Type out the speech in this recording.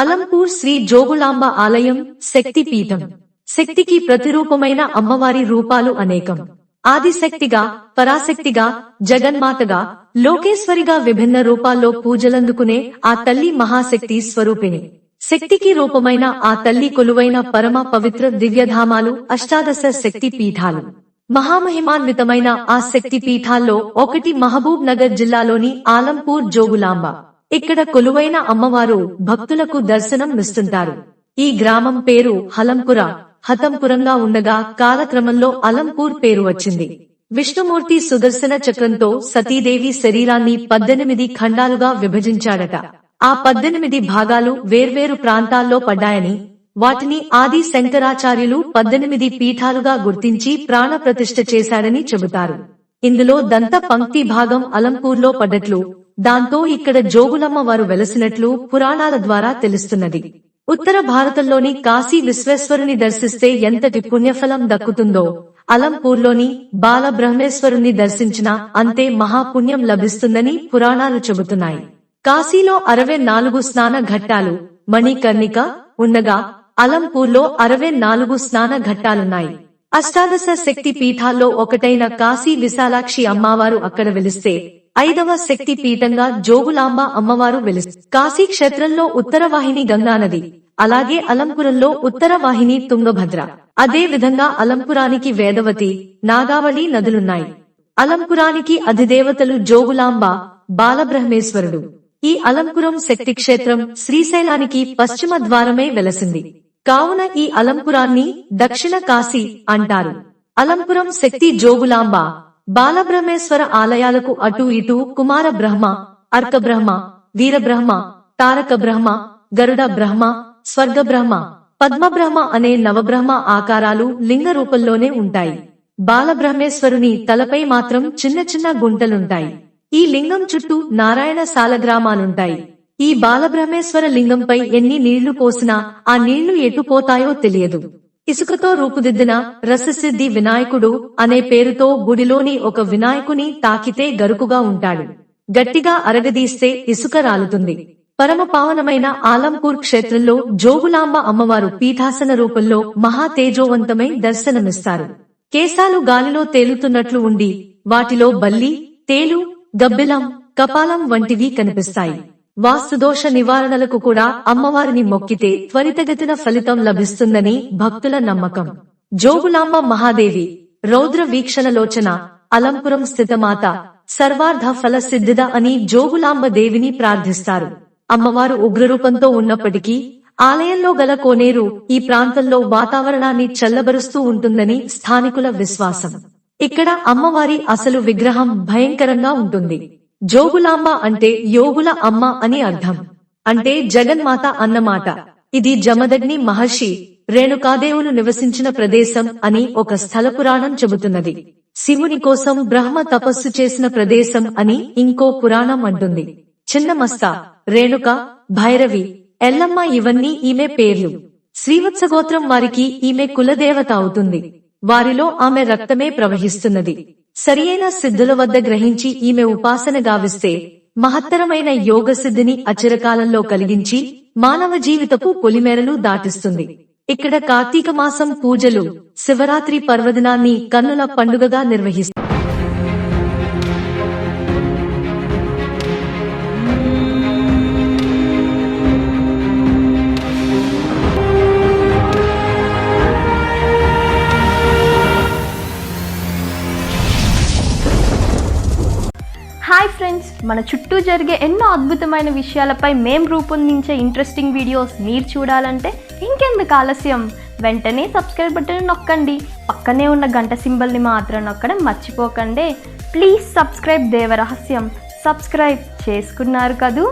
అలంపూర్ శ్రీ జోగులాంబ ఆలయం శక్తి పీఠం శక్తికి ప్రతిరూపమైన అమ్మవారి రూపాలు అనేకం. ఆదిశక్తిగా పరాశక్తిగా జగన్మాతగా లోకేశ్వరిగా విభిన్న రూపాల్లో పూజలందుకునే ఆ తల్లి మహాశక్తి స్వరూపిణి. శక్తికి రూపమైన ఆ తల్లి కొలువైన పరమ పవిత్ర దివ్యధామాలు అష్టాదశ శక్తి పీఠాలు మహామహిమాన్వితమైన ఆ శక్తి పీఠాల్లో ఒకటి మహబూబ్ నగర్ జిల్లాలోని ఆలంపూర్ జోగులాంబ. ఇక్కడ కొలువైన అమ్మవారు భక్తులకు దర్శనం ఇస్తుంటారు. ఈ గ్రామం పేరు హలంపుర. హతంపురంగా ఉండగా కాలక్రమంలో అలంపూర్ పేరు వచ్చింది. విష్ణుమూర్తి సుదర్శన చక్రంతో సతీదేవి శరీరాన్ని పద్దెనిమిది ఖండాలుగా విభజించాడట. ఆ పద్దెనిమిది భాగాలు వేర్వేరు ప్రాంతాల్లో పడ్డాయని వాటిని ఆది శంకరాచార్యులు పద్దెనిమిది పీఠాలుగా గుర్తించి ప్రాణప్రతిష్ఠ చేశాడని చెబుతారు. ఇందులో దంత పంక్తి భాగం అలంపూర్లో పడ్డట్లు దాంతో ఇక్కడ జోగులమ్మ వారు వెలసినట్లు పురాణాల ద్వారా తెలుస్తున్నది. ఉత్తర భారతంలోని కాశీ విశ్వేశ్వరుని దర్శిస్తే ఎంతటి పుణ్యఫలం దక్కుతుందో అలంపూర్లోని బాలబ్రహ్మేశ్వరుని దర్శించినా అంతే మహాపుణ్యం లభిస్తుందని పురాణాలు చెబుతున్నాయి. కాశీలో అరవై నాలుగు స్నాన ఘట్టాలు మణికర్ణిక ఉండగా అలంపూర్లో అరవై నాలుగు స్నాన ఘట్టాలున్నాయి. అష్టాదశ శక్తి పీఠాల్లో ఒకటైన కాశీ విశాలాక్షి అమ్మవారు అక్కడ వెలిస్తే ఐదవ శక్తి పీఠంగా జోగులాంబ అమ్మవారు వెలుసు. కాశీ క్షేత్రంలో ఉత్తర వాహిని గంగానది. అలాగే అలంపురంలో ఉత్తర వాహిని తుంగభద్ర. అదే విధంగా అలంపురానికి వేదవతి నాగావళి నదులున్నాయి. అలంపురానికి అధిదేవతలు జోగులాంబ బాలబ్రహ్మేశ్వరుడు. ఈ అలంపురం శక్తి క్షేత్రం శ్రీశైలానికి పశ్చిమ ద్వారమే వెలసింది. కావున ఈ అలంపురాన్ని దక్షిణ కాశీ అంటారు. అలంపురం శక్తి జోగులాంబ. బాలబ్రహ్మేశ్వర ఆలయాలకు అటు ఇటు కుమార బ్రహ్మ అర్క బ్రహ్మ వీరబ్రహ్మ తారక బ్రహ్మ గరుడ బ్రహ్మ స్వర్గ బ్రహ్మ పద్మ బ్రహ్మ అనే నవబ్రహ్మ ఆకారాలు లింగ రూపంలోనే ఉంటాయి. బాలబ్రహ్మేశ్వరుని తలపై మాత్రం చిన్న చిన్న గుంటలుంటాయి. ఈ లింగం చుట్టూ నారాయణ సాలగ్రామాలుంటాయి. ఈ బాలబ్రహ్మేశ్వర లింగంపై ఎన్ని నీళ్ళు పోసినా ఆ నీళ్ళు ఎటుపోతాయో తెలియదు. ఇసుకతో రూపుదిద్దిన రససిద్ధి వినాయకుడు అనే పేరుతో గుడిలోని ఒక వినాయకుని తాకితే గరుకుగా ఉంటాడు. గట్టిగా అరగదీస్తే ఇసుక రాలుతుంది. పరమ పావనమైన ఆలంపూర్ క్షేత్రంలో జోగులాంబ అమ్మవారు పీఠాసన రూపంలో మహా తేజోవంతమై దర్శనమిస్తారు. కేశాలు గాలిలో తేలుతున్నట్లు ఉండి వాటిలో బల్లి తేలు గబ్బిలం కపాలం వంటివి కనిపిస్తాయి. వాస్తుదోష నివారణలకు కూడా అమ్మవారిని మొక్కితే త్వరితగతిన ఫలితం లభిస్తుందని భక్తుల నమ్మకం. జోగులాంబ మహాదేవి రౌద్ర వీక్షణలోచన అలంపురం స్థితమాత సర్వార్థ ఫల సిద్ధిద అని జోగులాంబ దేవిని ప్రార్థిస్తారు. అమ్మవారు ఉగ్రరూపంతో ఉన్నప్పటికీ ఆలయంలో గల కోనేరు ఈ ప్రాంతంలో వాతావరణాన్ని చల్లబరుస్తూ ఉంటుందని స్థానికుల విశ్వాసం. ఇక్కడ అమ్మవారి అసలు విగ్రహం భయంకరంగా ఉంటుంది. జోగులాంబ అంటే యోగుల అమ్మ అని అర్థం. అంటే జగన్మాత అన్నమాట. ఇది జమదగ్ని మహర్షి రేణుకాదేవులు నివసించిన ప్రదేశం అని ఒక స్థల పురాణం చెబుతున్నది. శివుని కోసం బ్రహ్మ తపస్సు చేసిన ప్రదేశం అని ఇంకో పురాణం అంటుంది. చిన్నమస్త రేణుక భైరవి ఎల్లమ్మ ఇవన్నీ ఈమె పేర్లు. శ్రీవత్సగోత్రం వారికి ఈమె కులదేవత అవుతుంది. వారిలో ఆమె రక్తమే ప్రవహిస్తున్నది. సరియైన సిద్ధుల వద్ద గ్రహించి ఈమె ఉపాసన గావిస్తే మహత్తరమైన యోగ సిద్ధిని అచిరకాలంలో కలిగించి మానవ జీవితపు పొలిమేరలు దాటిస్తుంది. ఇక్కడ కార్తీక మాసం పూజలు శివరాత్రి పర్వదినాన్ని కన్నుల పండుగగా నిర్వహిస్తారు మన చుట్టూ జరిగే ఎన్నో అద్భుతమైన విషయాలపై మేం రూపొందించే ఇంట్రెస్టింగ్ వీడియోస్ మీరు చూడాలంటే ఇంకెందుకు ఆలస్యం? వెంటనే సబ్స్క్రైబ్ బటన్ నొక్కండి. పక్కనే ఉన్న గంట సింబల్ని మాత్రం నొక్కడం మర్చిపోకండి. ప్లీజ్ సబ్స్క్రైబ్ దేవరహస్యం సబ్స్క్రైబ్ చేసుకున్నారు కదూ?